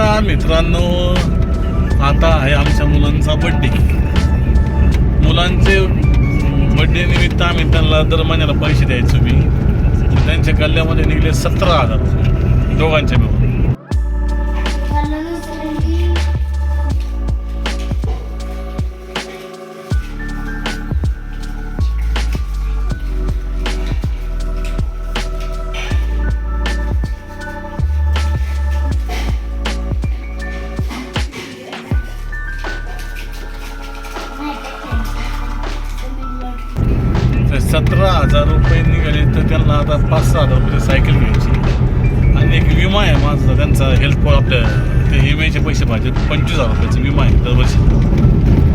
नमस्कार मित्रांनो? आता आहे आमच्या मुलांचा बड्डे मुलांचे बड्डे निमित्त आम्ही त्यांना दर महिन्याला पैसे द्यायचो मी. त्यांच्या गल्ल्यामध्ये निघले सतरा हजार दोघांचे मिळून. सतरा हजार रुपये निघाले तर त्यांना आता पाच सहा हजार रुपये सायकल घ्यायची. आणि एक विमा आहे माझा त्यांचा हेल्थ आपल्या ते विम्याचे पैसे पाहिजे पंचवीस हजार रुपयाचा विमा आहे दरवर्षी.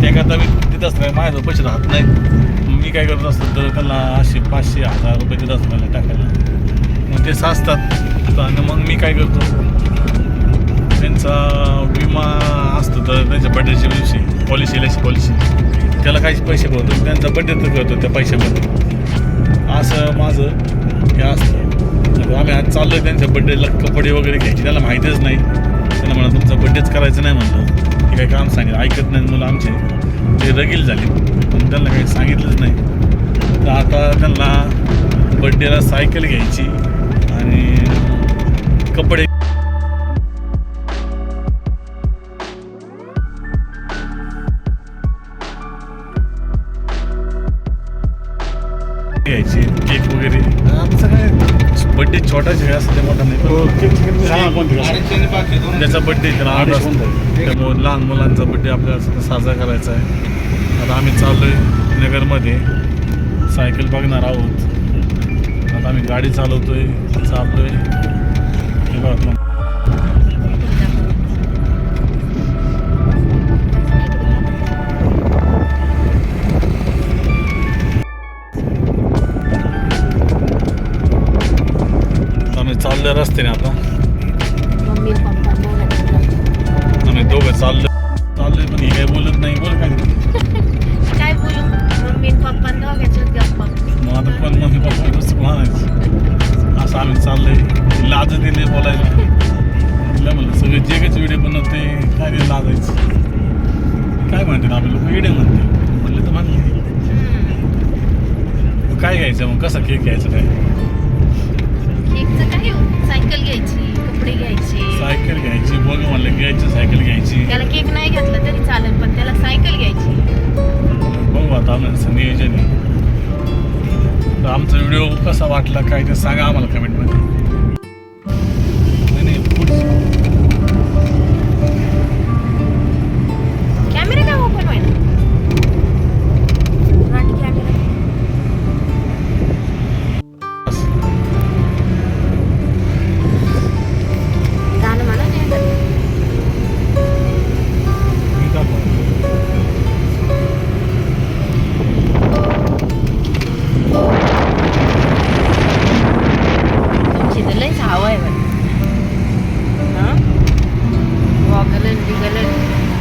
त्याकरता मी देत असतो माझ्याजवळ पैसे राहत नाहीत. मग मी काय करत असतो तर त्यांना असे पाचशे हजार रुपये देत असतो मला टाकायला. मग ते साचतात. आणि मग मी काय करतो त्यांचा विमा असतो तर त्यांच्या बड्डेच्या दिवशी पॉलिसी एल पॉलिसी त्याला काहीच पैसे भरतो त्यांचा बड्डे तर करतो त्या पैशामध्ये. असं माझं हे असतं. आम्ही आज चाललो आहे त्यांच्या बड्डेला कपडे वगैरे घ्यायचे. त्याला माहितीच नाही. त्यांना म्हणा तुमचा बड्डेच करायचं नाही म्हणलं. हे काही काम सांगितलं. ऐकत नाही मुलं आमचे. ते रगील झाले. पण त्यांना काही सांगितलंच नाही. तर आता त्यांना बड्डेला सायकल घ्यायची आणि कपडे घ्यायची केक वगैरे. आमचं काय? बड्डे छोटाच आहे असं ते मोठा नाही पण ज्याचा बड्डे त्याला असतो. त्यामुळे लहान मुलांचा बड्डे आपल्याला साजरा करायचा आहे. आता आम्ही चाललोय नगरमध्ये. सायकल बघणार आहोत. आता आम्ही गाडी चालवतोय चाललोय. हे बघा. चाललोय रस्त्याने आता मम्मी पप्पा दोघं दोघं चाललोय पण हे काही बोलत नाही बोल काय काय बोलू मम्मी पप्पा दोघांच्याच गप्पा मग आता पण मम्मी पप्पा कसं म्हणायचं असं आम्ही चाललंय लाज दिले बोलायला तिला म्हणलं सगळे जे काही व्हिडिओ बनवते काय रे लाजायचं काय म्हणते आम्ही लोक व्हिडिओ म्हणते म्हणले तर म्हणले मग काय घ्यायचं मग कसा केक घ्यायचा काय केक नाही घेतला तरी चालेल पण त्याला सायकल घ्यायची. बघू आता आम्हाला नियोजन आमचा व्हिडिओ कसा वाटला काय ते सांगा आम्हाला कमेंटमध्ये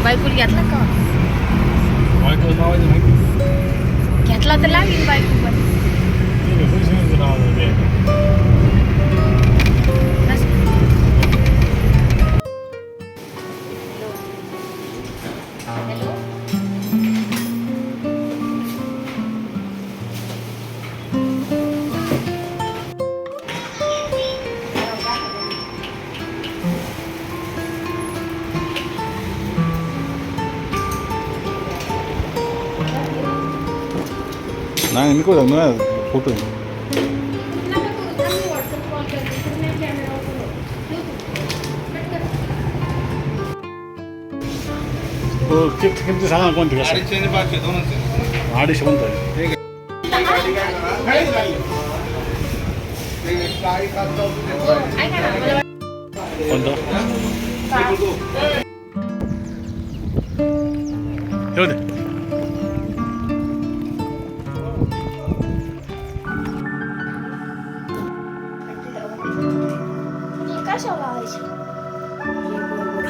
बायकुल घेतला का? घेतला तर लागेल बायको पण. हॅलो. नाही मी कोण नाही फोटो आहे. हो किती किती सांगा कोणती कसं अडीचशे आणि पाचशे दोनच आहे.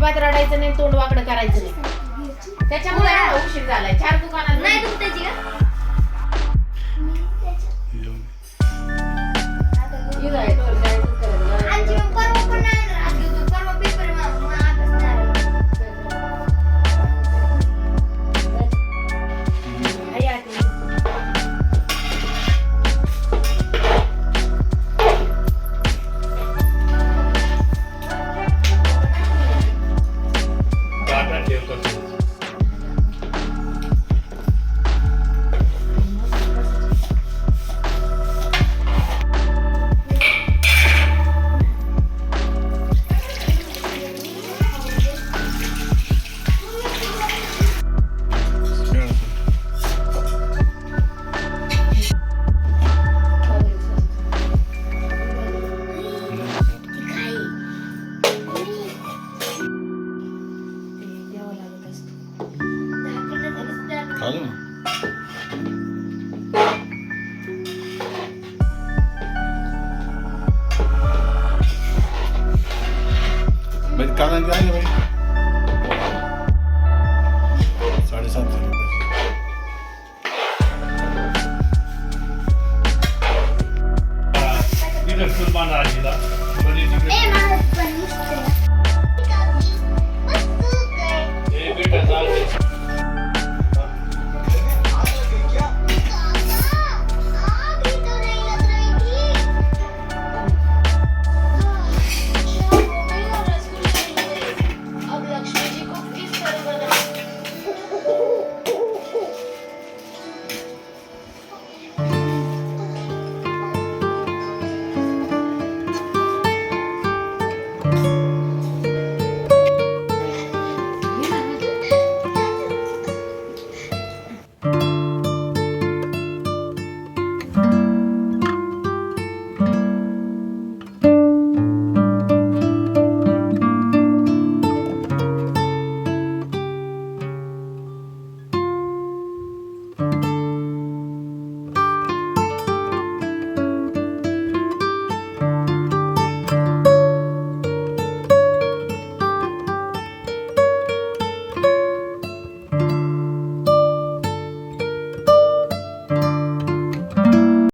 अजिबात रडायचं नाही तोंड वाकड करायचं नाही. त्याच्यामुळे हो. उशीर झालाय. चार दुकानात नाही दुखतायची का? Halo. Met kan ik eigenlijk.